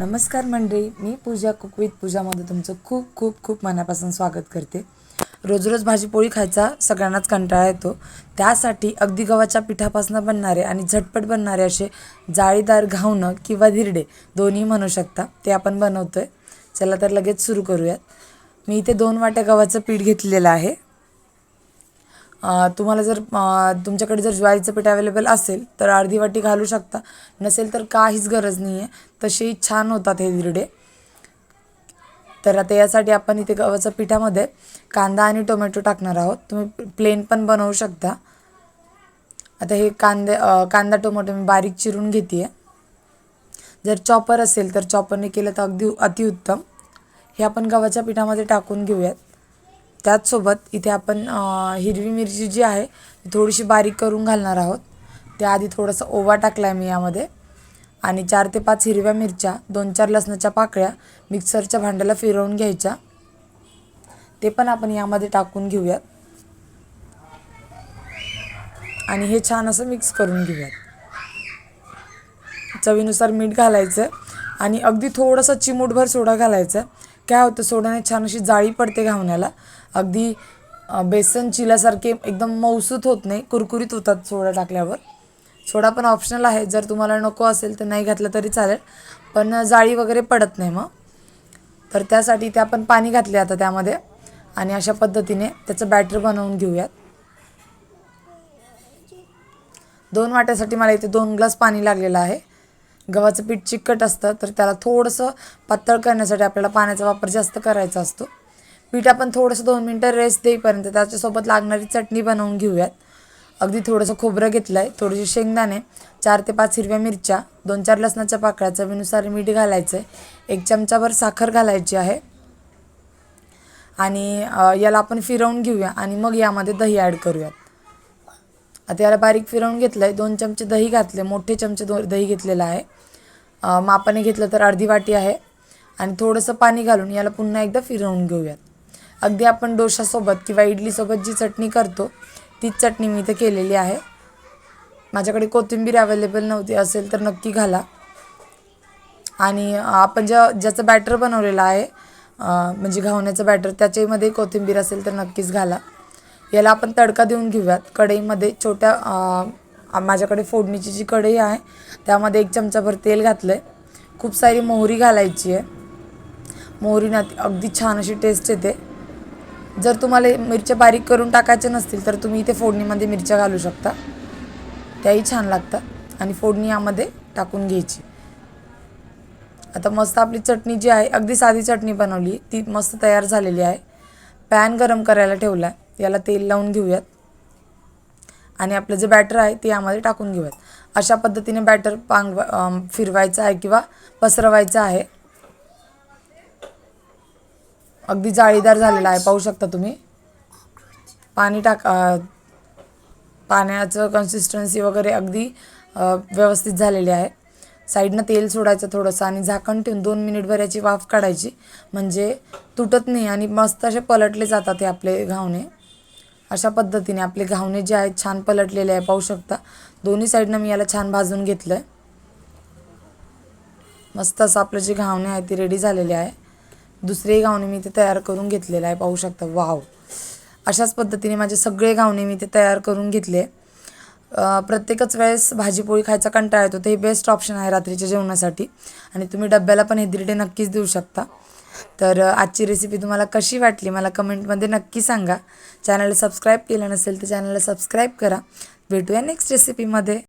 नमस्कार मंडळी मी पूजा cook with पूजामध्ये तुमचं खूप खूप खूप मनापासून स्वागत करते. रोज रोज भाजीपोळी खायचा सगळ्यांनाच कंटाळा येतो. त्यासाठी अगदी गव्हाच्या पिठापासून बनणारे आणि झटपट बनणारे असे जाळीदार घावणं किंवा धिरडे दोन्ही म्हणू शकता. ते आपण बनवतो आहे चला तर लगेच सुरू करूयात. मी इथे दोन वाट्या गव्हाचं पीठ घेतलेलं आहे. तुम्हाला जर तुमच्याकडे जर ज्वारीचं पीठ अवेलेबल असेल तर अर्धी वाटी घालू शकता. नसेल तर काहीच गरज नाही आहे तसेही छान होतात हे धिरडे तर आता यासाठी आपण इथे गव्हाच्या पिठामध्ये कांदा आणि टोमॅटो टाकणार आहोत. तुम्ही प्लेन पण बनवू शकता. आता हे कांदे कांदा टोमॅटो मी बारीक चिरून घेते जर चॉपर असेल तर चॉपरने केलं तर अगदी अतिउत्तम. हे आपण गव्हाच्या पिठामध्ये टाकून घेऊयात. त्याचसोबत इथे आपण हिरवी मिरची जी आहे ती थोडीशी बारीक करून घालणार आहोत. त्याआधी थोडासा ओवा टाकला आहे मी यामध्ये. आणि चार ते पाच हिरव्या मिरच्या दोन चार लसणाच्या पाकळ्या मिक्सरच्या भांड्याला फिरवून घ्यायच्या. ते पण आपण यामध्ये टाकून घेऊयात. आणि हे छान असं मिक्स करून घेऊयात. चवीनुसार मीठ घालायचं. आणि अगदी थोडंसं चिमूटभर सोडा घालायचं. काय होतं सोड्याने छान अशी जाळी पडते घावण्याला. अगदी बेसन चिल्यासारखे एकदम मौसूत होत नाही कुरकुरीत होतात सोडा टाकल्यावर. सोडा पण ऑप्शनल आहे जर तुम्हाला नको असेल तर नाही घातलं तरी चालेल पण जाळी वगैरे पडत नाही मग. तर त्यासाठी ते आपण पाणी घातले आता त्यामध्ये आणि अशा पद्धतीने त्याचं बॅटर बनवून घेऊयात. दोन वाट्यासाठी मला इथे दोन ग्लास पाणी लागलेलं आहे. गव्हाचं पीठ चिकट असतं तर त्याला थोडंसं पातळ करण्यासाठी आपल्याला पाण्याचा वापर जास्त करायचा असतो. पीठ आपण थोडंसं दोन मिनटं रेस्ट देईपर्यंत त्याच्यासोबत लागणारी चटणी बनवून घेऊयात. अगदी थोडंसं खोबरं घेतलं आहे थोडेसे शेंगदाणे चार ते पाच हिरव्या मिरच्या दोन चार लसणाच्या पाकळ्या चवीनुसार मीठ घालायचं आहे एक चमचाभर साखर घालायची आहे. आणि याला आपण फिरवून घेऊया आणि मग यामध्ये दही ॲड करूयात. आता याला बारीक फिरवून घेतलं आहे दोन चमचे दही घातले. मोठे चमचे दो दही घेतलेलं आहे. मापाने घेतलं तर अर्धी वाटी आहे. आणि थोडंसं पाणी घालून याला पुन्हा एकदा फिरवून घेऊयात. अगदी आपण डोशासोबत किंवा इडलीसोबत जी चटणी करतो तीच चटणी मी इथं केलेली आहे. माझ्याकडे कोथिंबीर अवेलेबल नव्हती असेल तर नक्की घाला. आणि आपण ज्या ज्याचं बॅटर बनवलेलं आहे म्हणजे घावण्याचं बॅटर त्याच्यामध्ये कोथिंबीर असेल तर नक्कीच घाला. याला आपण तडका देऊन घेऊयात. कढईमध्ये छोट्या माझ्याकडे फोडणीची जी कढई आहे त्यामध्ये एक चमचाभर तेल घातलं आहे खूप सारी मोहरी घालायची आहे. मोहरीनं अगदी छान अशी टेस्ट येते. जर तुम्हाला मिरच्या बारीक करून टाकायच्या नसतील तर तुम्ही इथे फोडणीमध्ये मिरच्या घालू शकता. त्याही छान लागतात. आणि फोडणी यामध्ये टाकून घ्यायची. आता मस्त आपली चटणी जी आहे अगदी साधी चटणी बनवली ती मस्त तयार झालेली आहे. पॅन गरम करायला ठेवला आहे याला तेल लावून घेऊयात. आणि आपलं जे बॅटर आहे ते यामध्ये टाकून घेऊयात. अशा पद्धतीने बॅटर पांग फिरवायचं आहे किंवा पसरवायचं आहे. अगदी जाळीदार झालेला आहे पाहू शकता तुम्ही. पाणी टाक पाण्याचं कन्सिस्टन्सी वगैरे अगदी व्यवस्थित झालेली आहे. साईडनं तेल सोडायचं थोडंसं आणि झाकण ठेवून दोन मिनिटभर याची वाफ काढायची. म्हणजे तुटत नाही आणि मस्त असे पलटले जातात हे आपले घावणे. अशा पद्धतीने आपले घावणे जे आहेत छान पलटलेले आहे पाहू शकता. दोन्ही साईडनं मी याला छान भाजून घेतलं आहे मस्त असं आपलं जे घावणे आहे ते रेडी झालेले आहे. दुसरे घावणे मी ते तयार करून घेतलेलं आहे पाहू शकता. वाव. अशाच पद्धतीने माझे सगळे घावणे मी ते तयार करून घेतले. प्रत्येकच वेळेस भाजीपोळी खायचा कंटाळा येतो. ते बेस्ट ऑप्शन आहे रात्रीच्या जेवणासाठी. आणि तुम्ही डब्याला पण हे दिरडे नक्कीच देऊ शकता. तर आजची रेसिपी तुम्हाला कशी वाटली मला कमेंटमध्ये नक्की सांगा. चॅनलला सबस्क्राईब केलं नसेल तर चॅनलला सबस्क्राईब करा. भेटूया नेक्स्ट रेसिपीमध्ये